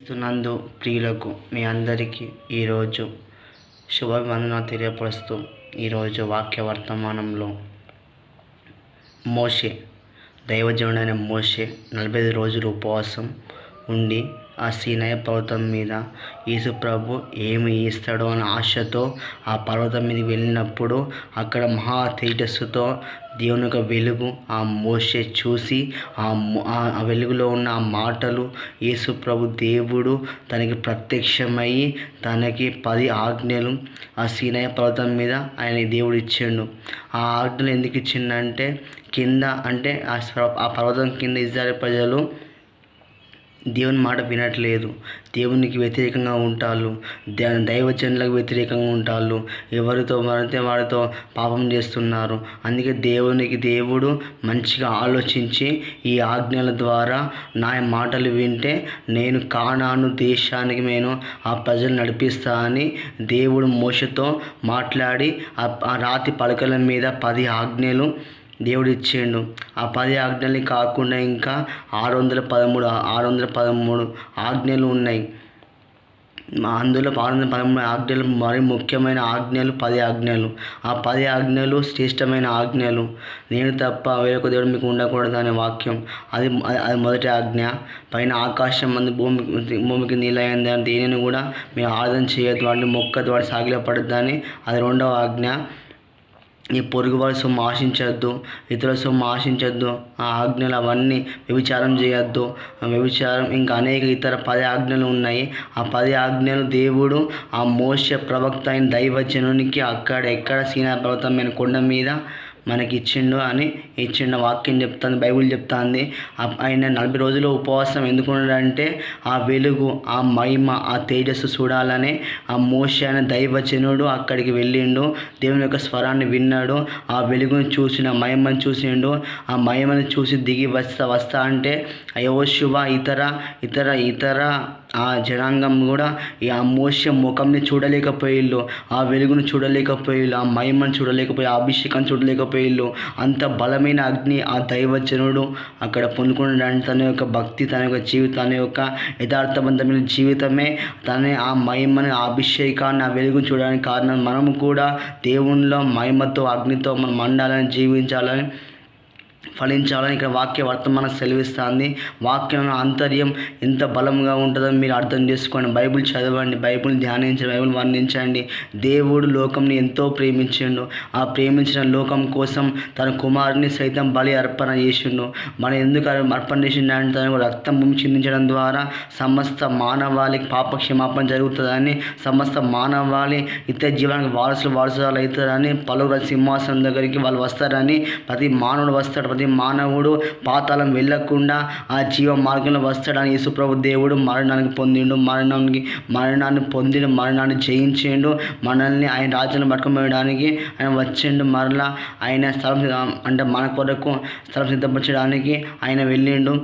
క్రీస్తునందు ప్రియులకు మీ అందరికీ ఈరోజు శుభవందన తెలియపరుస్తూ ఈరోజు వాక్య వర్తమానంలో మోషే దైవజనుడైన మోషే నలభై ఐదు రోజులు ఉపవాసం ఉండి ఆ సీనయ పర్వతం మీద. యేసు ప్రభు ఏమి ఇస్తాడో అనే ఆశతో ఆ పర్వతం మీద వెళ్ళినప్పుడు అక్కడ మహా తేజస్సుతో దేవుని యొక్క వెలుగు ఆ మోసే చూసి ఆ ఆ- వెలుగులో ఉన్న ఆ మాటలు యేసు ప్రభు దేవుడు తనకి ప్రత్యక్షమయ్యి తనకి పది ఆజ్ఞలు ఆ సీనయ పర్వతం మీద ఆయన దేవుడు ఇచ్చిండు. ఆ ఆజ్ఞలు ఎందుకు ఇచ్చిండంటే కింద అంటే ఆ ఆ పర్వతం కింద ఇజ్రాయల్ ప్రజలు దేవుని మాట వినట్లేదు. దేవునికి వ్యతిరేకంగా ఉంటాళ్ళు. దైవజనులకు వ్యతిరేకంగా ఉంటాళ్ళు. ఎవరితో పడితే వారితో పాపం చేస్తున్నారు. అందుకే దేవునికి దేవుడు మంచిగా ఆలోచించి ఈ ఆజ్ఞల ద్వారా నా మాటలు వింటే నేను కానాను దేశానికి నేను ఆ ప్రజలు నడిపిస్తా అని దేవుడు మోసతో మాట్లాడి ఆ ఆ రాతి పలకల మీద పది ఆజ్ఞలు దేవుడు ఇచ్చిండు ఆ పది ఆజ్ఞల్ని కాకుండా ఇంకా ఆరు వందల పదమూడు ఆరు వందల పదమూడు ఆజ్ఞలు ఉన్నాయి. అందులో ఆరు వందల పదమూడు ఆజ్ఞలు మరి ముఖ్యమైన ఆజ్ఞలు పది ఆజ్ఞలు. ఆ పది ఆజ్ఞలు శ్రేష్టమైన ఆజ్ఞలు. నేను తప్ప వేరొక దేవుడు మీకు ఉండకూడదు అనే వాక్యం. అది అది- మొదటి ఆజ్ఞ. పైన ఆకాశం మంది భూమి భూమికి నీళ్ళయింది అని దేనిని కూడా మీరు ఆరాధన చేయొద్దు. వాడిని మొక్కద్దు వాడి సాగిలో అని అది రెండవ ఆజ్ఞ. ఈ పొరుగు వారి సొమ్ము ఆశించద్దు ఇతరుల సొమ్ము ఆశించద్దు ఆ ఆజ్ఞలు అవన్నీ వ్యభిచారం చేయొద్దు. వ్యభిచారం ఇంకా అనేక ఇతర పది ఆజ్ఞలు ఉన్నాయి. ఆ పది ఆజ్ఞలు దేవుడు ఆ మోస ప్రవక్త అయిన దైవజనునికి అక్కడ ఎక్కడ సీనా పర్వతం మీద కొండ మీద మనకి ఇచ్చిండు అని ఇచ్చిండు వాక్యం చెప్తుంది బైబిల్ చెప్తుంది. ఆయన నలభై రోజులు ఉపవాసం ఎందుకు ఆ వెలుగు ఆ మహిమ ఆ తేజస్సు చూడాలని ఆ మోష అనే దైవజనుడు అక్కడికి వెళ్ళిండు. దేవుని యొక్క స్వరాన్ని విన్నాడు. ఆ వెలుగును చూసిన మహిమను చూసిండు. ఆ మహిమను చూసి దిగి వస్తా వస్తా అంటే యోశువ ఇతర ఇతర ఇతర ఆ జనాంగం కూడా ఈ ఆ మోస ముఖంని చూడలేకపోయిళ్ళు ఆ వెలుగును చూడలేకపోయిళ్ళు ఆ మహిమను చూడలేకపోయి ఆ చూడలేకపోయిల్లు. చూడలేకపోయిళ్ళు అంత బలమైన అగ్ని ఆ దైవజనుడు అక్కడ పొందుకున్నాడు తన యొక్క భక్తి తన యొక్క జీవితం తన యొక్క యథార్థవంతమైన జీవితమే తన ఆ మహిమని ఆ అభిషేకాన్ని ఆ వెలుగును చూడడానికి కారణం. మనము కూడా దేవునిలో మహిమతో అగ్నితో మనం మండాలని జీవించాలని ఫలించాలని ఇక్కడ వాక్య వర్తమానం సెలవిస్తుంది. వాక్యం ఆంతర్యం ఎంత బలంగా ఉంటుందో మీరు అర్థం చేసుకోండి. బైబిల్ చదవండి బైబిల్ ధ్యానించండి బైబిల్ వర్ణించండి. దేవుడు లోకంని ఎంతో ప్రేమించిండు. ఆ ప్రేమించిన లోకం కోసం తన కుమారుని సైతం బలి అర్పణ చేసిండు. మనం ఎందుకు అర్పణ చేసిండు అంటే తన రక్తం భూమి చిందించడం ద్వారా సమస్త మానవాళికి పాపక్షమాపణ జరుగుతుందని సమస్త మానవాళి ఇతర జీవనానికి వారసులు వారసులు అవుతారని పలువురు సింహాసనం దగ్గరికి వాళ్ళు వస్తారని ప్రతి మానవుడు వస్తాడు. ప్రతి మానవుడు పాతాళం వెళ్ళకుండా ఆ జీవ మార్గంలో వస్తాడని యేసుప్రభు దేవుడు మరణానికి పొందిండు. మరణానికి మరణాన్ని పొందిన మరణాన్ని జయించిండు. మనల్ని ఆయన రాజ్యాన్ని పట్టుకోవడానికి ఆయన వచ్చిండు. మరలా ఆయన స్థలం అంటే మన కొరకు స్థలం సిద్ధపరచడానికి ఆయన వెళ్ళిండు.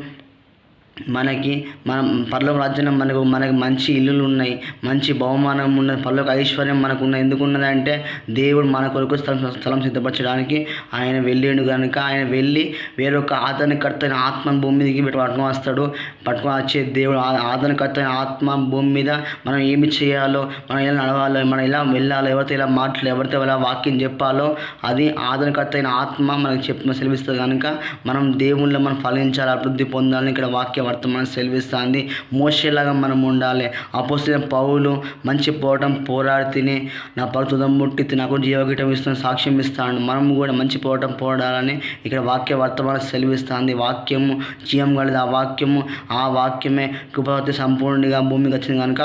మనకి మనం పర్లోక రాజ్యంలో మనకు మనకి మంచి ఇల్లులు ఉన్నాయి మంచి బహుమానం ఉన్నది పర్లోక ఐశ్వర్యం మనకు ఉన్నది. ఎందుకు ఉన్నదంటే దేవుడు మన కొరకు స్థలం స్థలం సిద్ధపరచడానికి ఆయన వెళ్ళిండు కనుక ఆయన వెళ్ళి వేరొక ఆదరణకర్త ఆత్మ భూమి మీదకి పట్టుకుని వస్తాడు. పట్టుకుని వచ్చే దేవుడు ఆదరణకర్త అయిన ఆత్మ భూమి మీద మనం ఏమి చేయాలో మనం ఎలా నడవాలో మనం ఎలా వెళ్ళాలో ఎవరితో ఎలా మాట్లాడాలి ఎవరితో ఎలా వాక్యం చెప్పాలో అది ఆదరణకర్త అయిన ఆత్మ మనకు చెప్ప సెలవిస్తుంది కనుక మనం దేవుళ్ళో మనం ఫలించాలి అభివృద్ధి పొందాలని ఇక్కడ వాక్యం వర్తమానం సెలవిస్తుంది. మోసేలాగా మనం ఉండాలి. అపోసిన పౌలు మంచి పోవటం పోరాడి తిని నా పరుతుదం ముట్టి నాకు జీవగీతం ఇస్తున్న సాక్ష్యం ఇస్తాను మనం కూడా మంచి పోవటం పోరాడాలని ఇక్కడ వాక్య వర్తమానం సెలవిస్తుంది. వాక్యము జీవం కలదు ఆ వాక్యము ఆ వాక్యమే కృపవతి సంపూర్ణంగా భూమికి వచ్చింది కనుక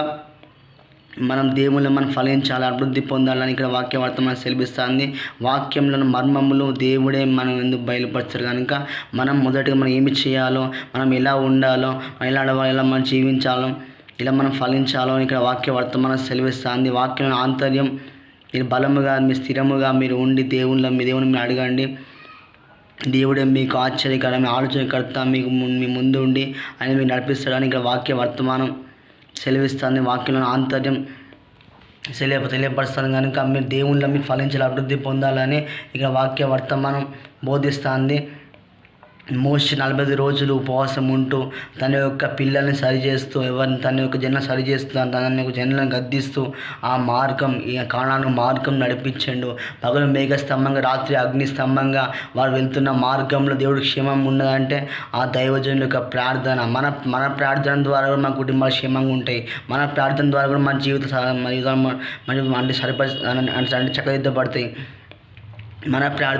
మనం దేవుళ్ళు మనం ఫలించాలి అభివృద్ధి పొందాలని ఇక్కడ వాక్య వర్తమానం సెలవిస్తుంది. వాక్యంలో మర్మములు దేవుడే మనం ఎందుకు బయలుపరచారు కనుక మనం మొదటిగా మనం ఏమి చేయాలో మనం ఎలా ఉండాలో ఎలా నడవాలో ఎలా మనం జీవించాలో ఇలా మనం ఫలించాలో అని ఇక్కడ వాక్య వర్తమానం సెలవిస్తుంది. వాక్యం ఆంతర్యం మీరు బలముగా మీరు స్థిరముగా మీరు ఉండి దేవుళ్ళ మీ దేవుని మీరు అడగండి. దేవుడే మీకు ఆశ్చర్యకరమైన ఆలోచనకర్త మీకు మీ ముందు ఉండి ఆయన మీకు నడిపిస్తాడని ఇక్కడ వాక్య వర్తమానం సెలవిస్తుంది వాక్యంలో ఆంతర్యం తెలియ తెలియపరుస్తాను కనుక మీరు దేవుళ్ళ మీరు ఫలించాలి అభివృద్ధి పొందాలని ఇక్కడ వాక్య వర్తమానం బోధిస్తుంది. మోస్ట్ నలభై రోజులు ఉపవాసం ఉంటూ తన యొక్క పిల్లల్ని సరిచేస్తూ ఎవరిని తన యొక్క జనం సరిచేస్తూ తన యొక్క జనులను గద్దిస్తూ ఆ మార్గం ఈ కానాను మార్గం నడిపించండు. పగలు మేఘ స్తంభంగా రాత్రి అగ్ని స్తంభంగా వారు వెళ్తున్న మార్గంలో దేవుడు క్షేమం ఉన్నదంటే ఆ దైవజనుల యొక్క ప్రార్థన. మన మన ప్రార్థన ద్వారా కూడా మన కుటుంబాలు క్షేమంగా ఉంటాయి. మన ప్రార్థన ద్వారా కూడా మన జీవిత మన జీవితం మన అంటే సరిపరి అంటే చక్కదిద్దబడతాయి. మన ప్రార్థన